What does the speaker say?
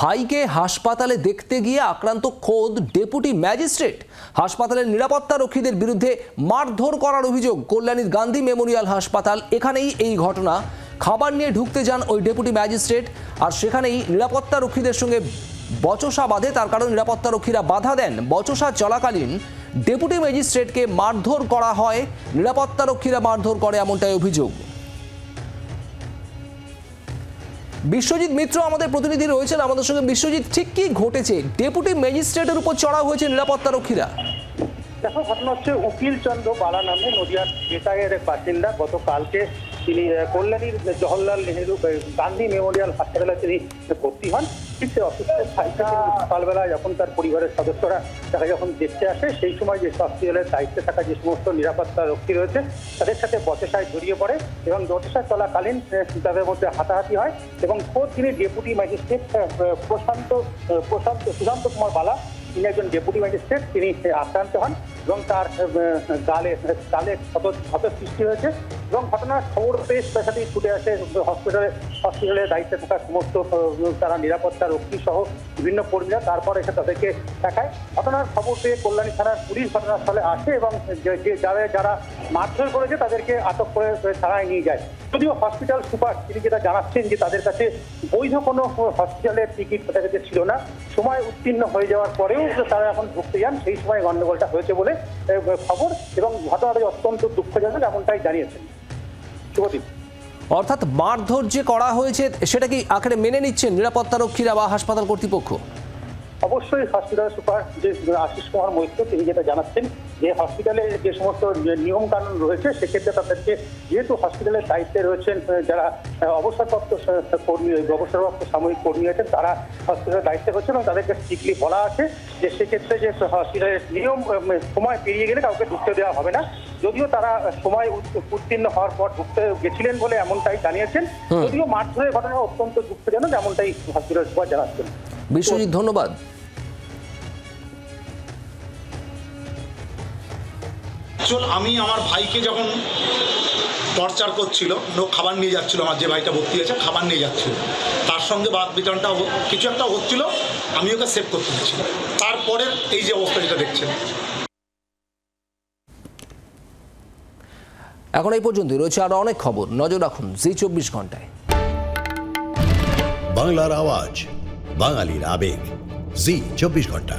ভাইকে হাসপাতালে দেখতে গিয়ে আক্রান্ত খোদ ডেপুটি ম্যাজিস্ট্রেট। হাসপাতালের নিরাপত্তা রক্ষীদের বিরুদ্ধে মারধর করার অভিযোগ কল্যাণীর গান্ধী মেমোরিয়াল হাসপাতাল। এখানেই এই ঘটনা। খাবার নিয়ে ঢুকতে যান ওই ডেপুটি ম্যাজিস্ট্রেট আর সেখানেই নিরাপত্তা রক্ষীদের সঙ্গে বচসা বাঁধে। তার কারণ নিরাপত্তা রক্ষীরা বাধা দেন। বচসা চলাকালীন ডেপুটি ম্যাজিস্ট্রেটকে মারধর করা হয়। নিরাপত্তা রক্ষীরা মারধর করে এমনটাই অভিযোগ। বিশ্বজিৎ মিত্র আমাদের প্রতিনিধি রয়েছেন। আমাদের সঙ্গে বিশ্বজিৎ, ঠিক কি ঘটেছে? ডেপুটি ম্যাজিস্ট্রেটের উপর চড়া হয়েছে নিরাপত্তা রক্ষীরা দেখো, ঘটনা হচ্ছে উকিল চন্দ্র বালা নামে নদিয়ার বাসিন্দা। গতকালকে তিনি কল্যাণীর জওহরলাল নেহেরু গান্ধী মেমোরিয়াল হাসপাতালে তিনি ভর্তি হন। ঠিক সে অসুস্থ সকালবেলা যখন তার পরিবারের সদস্যরা তাকে যখন দেখতে আসে, সেই সময় যে হসপিটালের দায়িত্বে থাকা যে সমস্ত নিরাপত্তা রক্ষী রয়েছে, তাদের সাথে বচসায় জড়িয়ে পড়ে এবং বচসা চলাকালীন তাদের মধ্যে হাতাহাতি হয় এবং খোদ তিনি ডেপুটি ম্যাজিস্ট্রেট প্রশান্ত প্রশান্ত, সুশান্ত কুমার বালা, তিনি একজন ডেপুটি ম্যাজিস্ট্রেট, তিনি আক্রান্ত হন এবং তার গালে গালে ক্ষত সৃষ্টি হয়েছে। এবং ঘটনার খবর পেয়ে সাথেই ছুটে আসে হসপিটালে হসপিটালের দায়িত্বে থাকা সমস্ত তারা নিরাপত্তা রক্ষী সহ বিভিন্ন কর্মীরা তারপর এসে তাদেরকে দেখায়। ঘটনার খবর পেয়ে কল্যাণী থানার পুলিশ ঘটনাস্থলে আসে এবং যারা যারা মারধর করেছে তাদেরকে আটক করে থানায় নিয়ে যায়। যদিও হসপিটাল সুপার তিনি যেটা জানাচ্ছেন যে তাদের কাছে বৈধ কোনো হসপিটালের টিকিট তাদের কাছে ছিল না, সময় উত্তীর্ণ হয়ে যাওয়ার পরেও তারা এখন ঢুকতে যান, সেই সময় গন্ডগোলটা হয়েছে বলে খবর এবং ঘটনাটি অত্যন্ত দুঃখজনক এমনটাই জানিয়েছেন। শুভদীপ অর্থাৎ মারধর যে করা হয়েছে সেটা কি আখড়ে মেনে নিচ্ছেন নিরাপত্তা রক্ষীরা বা হাসপাতাল কর্তৃপক্ষ? অবশ্যই হসপিটাল সুপার যে আশিস কুমার মৈত্র তিনি যেটা জানাচ্ছেন যে হসপিটালে যে সমস্ত নিয়ম কানুন রয়েছে সেক্ষেত্রে তাদেরকে যেহেতু হসপিটালের দায়িত্বে রয়েছেন যারা অবসরপ্রাপ্ত কর্মী অবসরপ্রাপ্ত সাময়িক কর্মী আছেন তারা হসপিটালের দায়িত্বে হচ্ছেন এবং তাদেরকে স্ট্রিক্টলি বলা আছে যে সেক্ষেত্রে যে হসপিটালের নিয়ম সময় পেরিয়ে গেলে কাউকে ঢুকতে দেওয়া হবে না। যদিও তারা সময় উত্তীর্ণ হওয়ার পর ঢুকতে গেছিলেন বলে এমনটাই জানিয়েছেন। যদিও মারধরের ঘটনা অত্যন্ত দুঃখজনক এমনটাই হসপিটাল সুপার জানাচ্ছেন। বিশ্বজিৎ ধন্যবাদ। চল আমি আমার ভাইকে যখন টর্চার করছিল ও খাবার নিয়ে যাচ্ছিল আমার যে ভাইটা ভর্তি আছে খাবার নিয়ে যাচ্ছিল। তার সঙ্গে বাদ বিতরণটা কিছু একটা হচ্ছিল আমি ওকে সেভ করতে দিচ্ছিলাম তারপরে এই যে অবস্থা যেটা দেখছেন এখন এই পর্যন্তই, রয়েছে আরও অনেক খবর। নজর রাখুন জি চব্বিশ ঘন্টায়। বাংলার আওয়াজ, বাঙালির আবেগ, জি চব্বিশ ঘণ্টা।